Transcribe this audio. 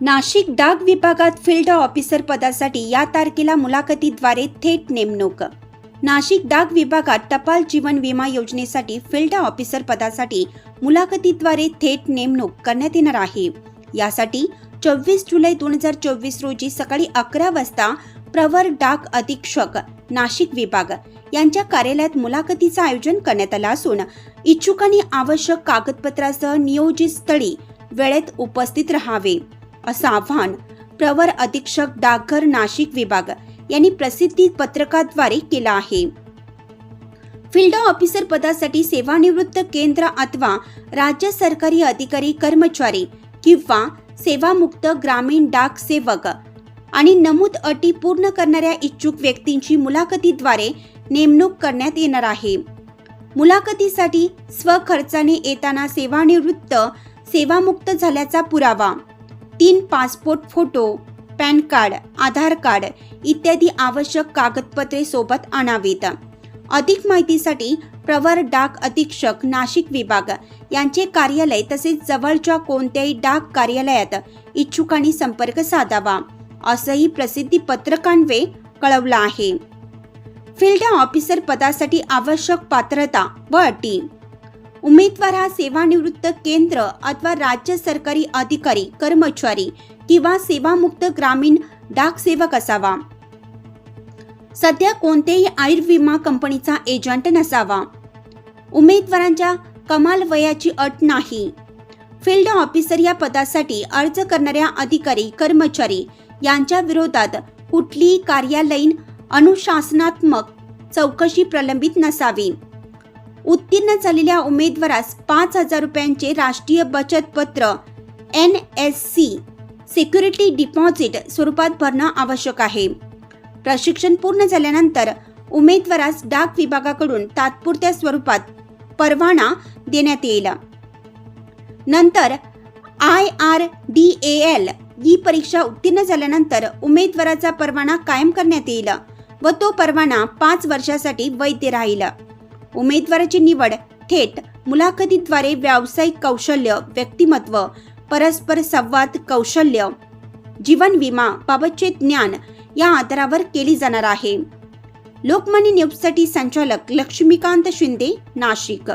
नाशिक डाक विभागात field officer पदासाठी या तारखेला मुलाखतीद्वारे थेट नेमणूक. नाशिक डाक विभागात टपाल जीवन विमा योजनेसाठी फील्ड ऑफिसर पदासाठी मुलाखतीद्वारे थेट नेमणूक करण्यात येणार आहे. यासाठी चोवीस जुलै दोन हजार चोवीस रोजी सकाळी अकरा वाजता प्रवर डाक अधीक्षक नाशिक विभाग यांच्या कार्यालयात मुलाखतीचं आयोजन करण्यात आलं असून इच्छुकांनी आवश्यक कागदपत्रासह नियोजित स्थळी वेळेत उपस्थित राहावे. असं आव्हान प्रवर अधीक्षक डाकघर नाशिक विभाग यांनी प्रसिद्धी पत्रकाद्वारे केलं आहे. फील्ड ऑफिसर पदासाठी सेवानिवृत्त केंद्र अथवा राज्य सरकारी अधिकारी कर्मचारी किंवा सेवामुक्त ग्रामीण डाक सेवक आणि नमूद अटी पूर्ण करणाऱ्या इच्छुक व्यक्तींची मुलाखतीद्वारे नेमणूक करण्यात येणार आहे. मुलाखतीसाठी स्वखर्चाने येताना सेवानिवृत्त सेवामुक्त झाल्याचा पुरावा तीन passport photo PAN card Aadhaar card इत्यादी आवश्यक कागदपत्रे सोबत आणावीत. अधिक माहितीसाठी प्रवर डाक अधीक्षक नाशिक विभाग यांचे कार्यालय तसेच जवळच्या कोणत्याही डाक कार्यालयात इच्छुकांनी संपर्क साधावा असंही प्रसिद्धी पत्रकांवे कळवलं आहे. फील्ड ऑफिसर पदासाठी आवश्यक पात्रता व अटी उमेदवार हा सेवानिवृत्त केंद्र अथवा राज्य सरकारी अधिकारी कर्मचारी किंवा सेवामुक्त ग्रामीण डाक सेवक असावा. सध्या कोणत्याही आयुर्विमा कंपनीचा एजंट नसावा. उमेदवारांच्या कमाल वयाची अट नाही. फील्ड ऑफिसर या पदासाठी अर्ज करणाऱ्या अधिकारी कर्मचारी यांच्या विरोधात कुठलीही कार्यालयीन अनुशासनात्मक चौकशी प्रलंबित नसावी. उत्तीर्ण झालेल्या उमेदवारास पाच हजार रुपयांचे राष्ट्रीय बचत पत्र N S C security deposit स्वरूपात भरणं आवश्यक आहे. प्रशिक्षण पूर्ण झाल्यानंतर उमेदवारास डाक विभागाकडून तात्पुरत्या स्वरूपात परवाना देण्यात येईल. नंतर I R D A L ही परीक्षा उत्तीर्ण झाल्यानंतर उमेदवाराचा परवाना कायम करण्यात येईल व तो परवाना पाच वर्षासाठी वैध राहील. उमेदवाराची निवड थेट मुलाखतीद्वारे व्यावसायिक कौशल्य व्यक्तिमत्व परस्पर संवाद कौशल्य जीवन विमा बाबतचे ज्ञान या आधारावर केली जाणार आहे. लोकमान्य न्यूजसाठी संचालक लक्ष्मीकांत शिंदे नाशिक.